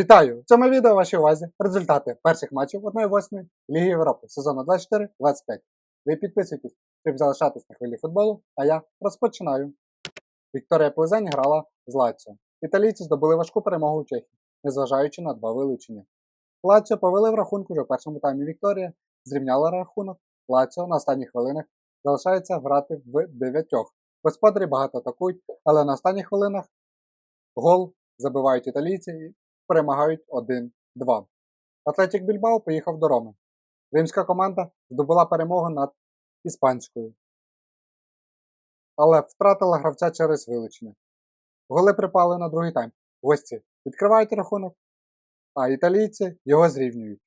Вітаю! В цьому відео вашій увазі результати перших матчів 1-8 Ліги Європи сезону 24-25. Ви підписуйтесь, щоб залишатись на хвилі футболу, а я розпочинаю. Вікторія Плезень грала з Лаціо. Італійці здобули важку перемогу в Чехії, незважаючи на два вилучення. Лаціо повели в рахунку вже в першому таймі Вікторія, зрівняла рахунок. Лаціо на останніх хвилинах залишається грати в дев'ятьох. Господарі багато атакують, але на останніх хвилинах гол забивають італійці перемагають 1-2. Атлетік Більбао поїхав до Роми. Римська команда здобула перемогу над іспанською, але втратила гравця через вилучення. Голи припали на другий тайм. Гості відкривають рахунок, а італійці його зрівнюють.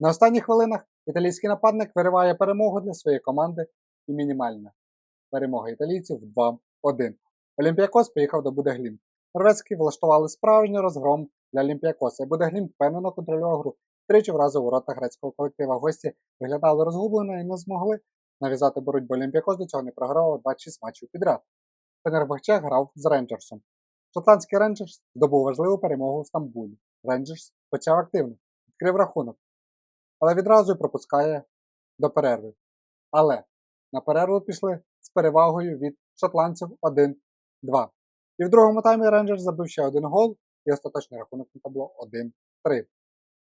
На останніх хвилинах італійський нападник вириває перемогу для своєї команди і мінімальна перемога італійців 2-1. Олімпіакос поїхав до Будеглін. Норвезькі влаштували справжній розгром для Олімпіакоса. і Будеглін впевнено контролював гру. Тричі вразив ворота грецького колектива. Гості виглядали розгублено і не змогли нав'язати боротьбу Олімпіакос до цього не програвав 26 матчів підряд. Фенербахче грав з Рейнджерсом. Шотландський Рейнджерс здобув важливу перемогу в Стамбулі. Рейнджерс почав активно, відкрив рахунок, але відразу й пропускає до перерви. Але на перерву пішли з перевагою від шотландців 1-2. І в другому таймі Рейнджерс забив ще один гол і остаточний рахунок на табло 1-3.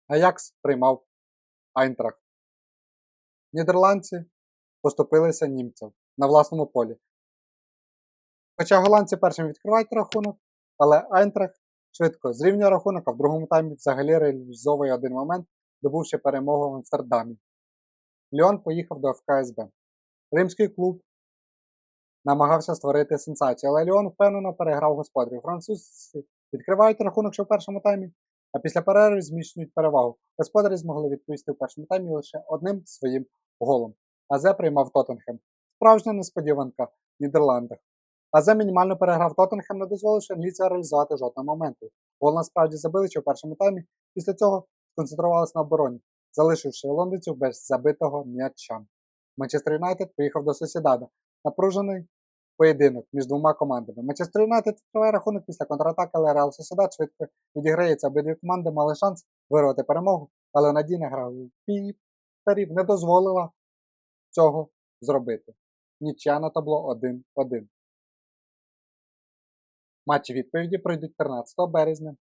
Аякс приймав Айнтрахт. Нідерландці поступилися німцям на власному полі. Хоча голландці першим відкривають рахунок, але Айнтрахт швидко зрівнює рахунок, а в другому таймі взагалі реалізовує один момент, добувши перемогу в Амстердамі. Ліон поїхав до ФКСБ. Римський клуб намагався створити сенсацію, але Ліон впевнено переграв господарів. Французьці відкривають рахунок ще в першому таймі, а після перерви зміщують перевагу. Господарі змогли відповісти в першому таймі лише одним своїм голом. Азе приймав Тоттенхем. Справжня несподіванка в Нідерландах. Азе мінімально переграв Тоттенхем, не дозволивши англійцям реалізувати жодного моменту. Гол насправді забили ще в першому таймі, після цього сконцентрувалися на обороні, залишивши лондонців без забитого м'яча. Манчестер Юнайтед поїхав до Сосідада. Напружений поєдинок між двома командами. Манчестер Юнайтед відкриває рахунок після контратаки, але Реал Сосідад швидко відіграється. Обидві команди мали шанс вирвати перемогу, але надійна гра піперів не дозволила цього зробити. Нічия на табло 1-1. Матчі відповіді пройдуть 13 березня.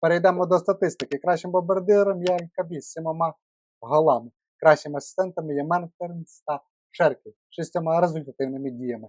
Перейдемо до статистики. Кращим бомбардиром є Алькабі з сімома голами. Кращими асистентами є Менфернс та Шерків шістьома результативними діями.